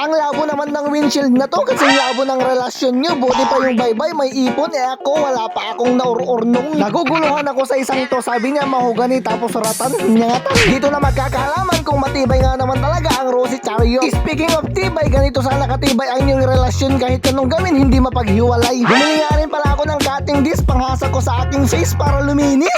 Ang labo naman ng windshield na to kasi labo ng relasyon nyo. Buti pa yung bye-bye, may ipon. Eh ako, wala pa akong naururnong. Naguguluhan ako sa isang to. Sabi niya, mahugani tapos ratan. Nyangatan. Dito na magkakalaman kung matibay nga naman talaga ang Rosie Chariot. Speaking of tibay, ganito sana katibay ang inyong relasyon kahit anong gawin, hindi mapaghiwalay. Bumili nga rin pala ako ng cutting disc panghasa ko sa aking face para luminis.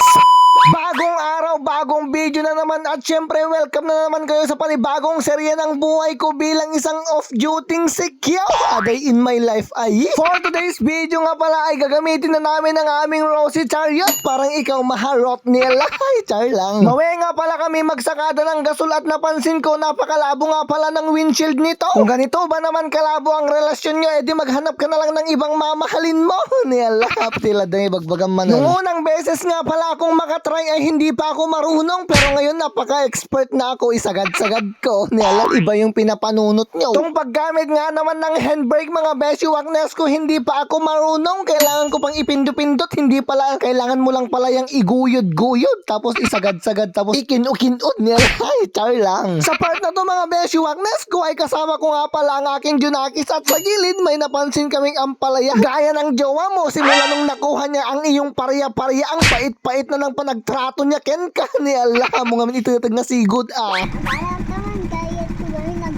Bagong araw, bagong video na naman at syempre welcome na naman kayo sa panibagong serye ng buhay ko bilang isang off-duty sikyo. A day in my life ay. For today's video nga pala ay gagamitin na namin ang aming Rosie Chariot. Parang ikaw maharot nila. Ay, char lang. Mawe nga pala kami magsakada ng gasol at napansin ko napakalabo nga pala ng windshield nito. Kung ganito ba naman kalabo ang relasyon nyo, edi maghanap ka na lang ng ibang mamahalin mo. Niyalap sila dahil bagbagan man. Nung unang beses nga pala akong makatry ay hindi pa ako marunong pero ngayon napaka-expert na ako isagad-sagad ko. Niyalap iba yung pinapanunot nyo. Itong paggamit nga naman ng handbrake mga beshi waknes ko hindi pa ako marunong. Kailangan ko pang ipindupindot. Hindi pala, kailangan mo lang pala yung iguyod-guyod. Tapos isagad-sagad. Tapos ikin-ukin-ud. Niyalap, ay, char lang. Sa part na to mga beshi waknes ko ay kasama ko nga pala ang aking Junakis at sa gilid may napansin kaming ampalaya. Gaya ng jowa mo, simula nung nakuha niya ang iyong pariya-pariya, ang pait-pait na ng panagtrato niya, Ken ka ni Allah mo nga man itutag na sigod ah. Parang kaman gaya ko gawin nag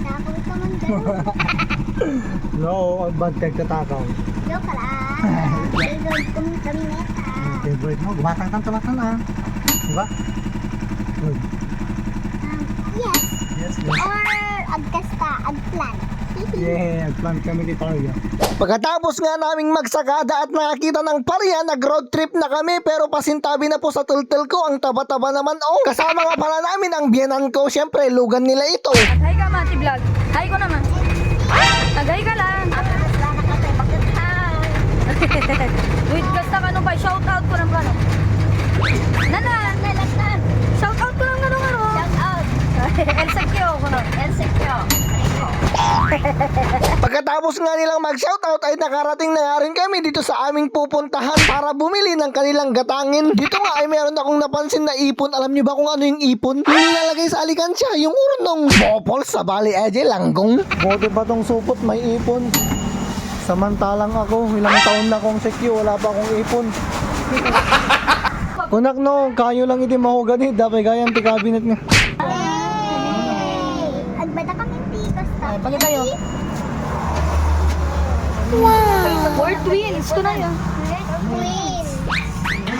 takaw ka man gawin. No, ang bad kag katakaw. Joke ka lang. Sigod kami kami neta. Favorite mo, gumatang kang tumatan ah. Diba? Good. Um, yes. Yes, yes. Or agkasta, agplan. Yeah, plan kami ni Tario. Pagkatapos nga naming magsakada at nakakita ng pariya, nag-road trip na kami pero pasintabi na po sa tultel ko ang taba-taba naman oh. Kasama nga pala namin ang biyanan ko, syempre lugan nila ito. Hi ka, Mati Vlog. Hi ko naman. Tagay ka lang. Wait, basta ka nung ba? Shout out ko ng kano. Nanan! Shout out ko ng ganun ano. Shout out. Elsa Kyo ko no. Elsa Kyo. Pagkatapos nga nilang mag-shoutout ay nakarating na nga rin kami dito sa aming pupuntahan para bumili ng kanilang gatangin. Dito nga ay meron akong napansin na ipon. Alam niyo ba kung ano yung ipon? Yung nilalagay sa alikansya, yung urnong. Bopol sa bali eje langgong. Buti pa tong supot, may ipon. Samantalang ako, ilang taon na akong sekyo, wala pa akong ipon. Kunak no, kayo lang iti mahugani, dapat gayang ti cabinet nga. Ta. Pagi tayo. Wow. We're twins. Ito na yun.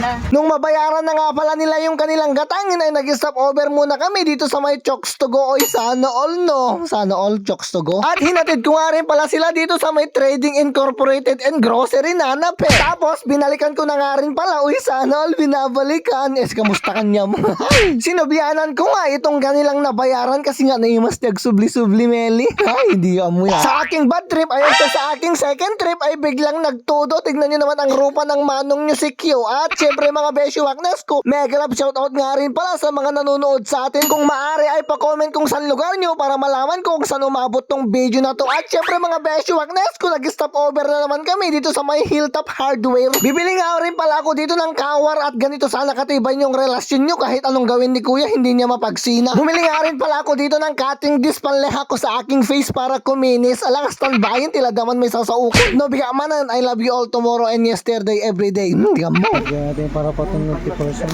Queen. Nung mabayaran na nga pala nila yung kanilang gatangin ay nag-stop over muna kami dito sa may Chokes to go. Oy, sana all no. Sana all Chokes to go. At hinatid ko nga rin pala sila dito sa may Trading Incorporated and Grocery na nape. Tapos binalikan ko na nga rin pala. Uy, sana all binabalikan. Es, kamusta kanya mo? Ay, Sinubyanan ko nga itong kanilang nabayaran kasi nga naimas tiyag subli-subli meli. Ay, hindi mo yan. Sa aking bad trip, ayun sa, sa aking second trip ay biglang nagtudo. Tignan nyo naman ang rupa ng manong nyo si Q. At syempre mga Beshi ko, mega love shoutout nga rin pala sa mga nanonood sa atin. Kung maaari ay pa-comment kung saan lugar nyo para malaman ko kung saan umabot tong video na to. At syempre mga Beshi Waknes ko, nag-stop over na naman kami dito sa may Hilltop Hardware. Bibili nga rin pala ako dito ng kawar at ganito sana katibay yung relasyon nyo kahit anong gawin ni kuya, hindi niya mapagsina. Bumili nga rin pala ako dito ng cutting disc panleha ko sa aking face para kuminis. Alang standbyin, tila daman may sasaukot. No, biga manan, I love you all tomorrow and yesterday every day. Hmm, di ka mo. Natin para patong 50%.